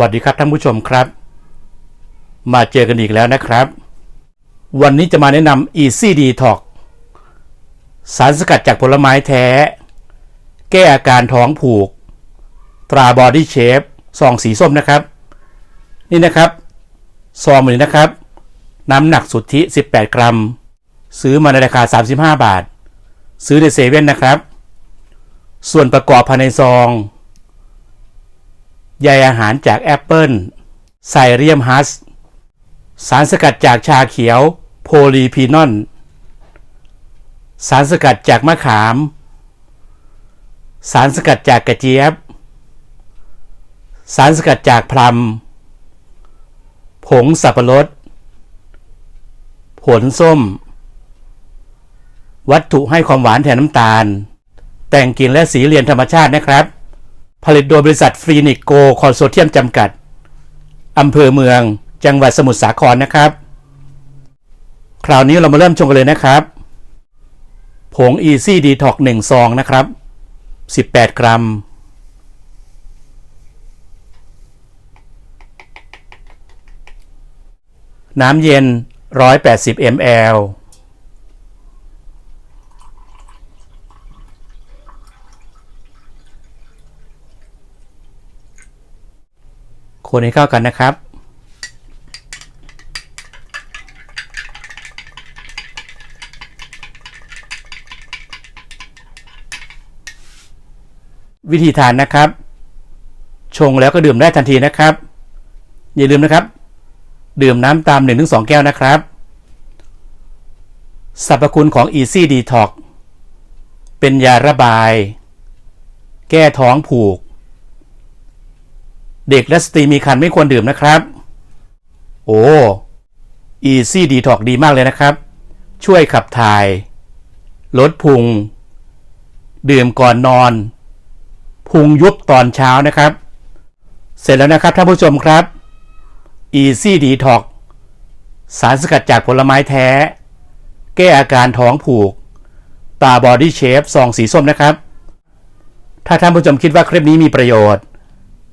วัสดีครับท่านผู้ชมครับ มาเจอกันอีกแล้วนะครับ วันนี้จะมาแนะนำ Easy Detox สารสกัดจากผลไม้แท้ แก้อาการท้องผูก ตราบอดี้เชฟซองสีส้มนะครับ นี่นะครับ ซองนี้นะครับ น้ำหนักสุทธิ 18 กรัม ซื้อมาในราคา 35 บาท ซื้อในเซเว่นนะครับ ส่วนประกอบภายในซอง ใยอาหารจากแอปเปิลไซเรียมฮัส สารสกัดจากชาเขียว โพลีพีนอลสารสกัดจากมะขาม สารสกัดจากกระเจี๊ยบ สารสกัดจากพลัม ผงสับปะรด ผลส้ม วัตถุให้ความหวานแทนน้ำตาล แต่งกลิ่นและสีเรียนธรรมชาตินะครับ ผลิตโดยบริษัทฟรีนิกโกคอนโซเทียมจำกัด อำเภอเมือง จังหวัดสมุทรสาครนะครับ คราวนี้เรามาเริ่มชมกันเลยนะครับ ผง Easy Detox 1ซองนะครับ 18 กรัม น้ำเย็น 180 ml คนให้เข้ากันนะครับ วิธีทานนะครับ ชงแล้วก็ดื่มได้ทันทีนะครับ อย่าลืมนะครับ ดื่มน้ำตาม 1-2 แก้วนะครับสรรพคุณของ Easy Detox เป็นยาระบาย แก้ท้องผูก เด็กและสตรีมีครรภ์ไม่ควรดื่มนะครับ โอ้ Easy Detox ดีมากเลยนะครับ ช่วยขับถ่าย ลดพุง ดื่มก่อนนอน พุงยุบตอนเช้านะครับ เสร็จแล้วนะครับท่านผู้ชมครับ Easy Detox สารสกัดจากผลไม้แท้ แก้อาการท้องผูก ตาบอดี้เชฟซองสีส้มนะครับ ถ้าท่านผู้ชมคิดว่าคลิปนี้มีประโยชน์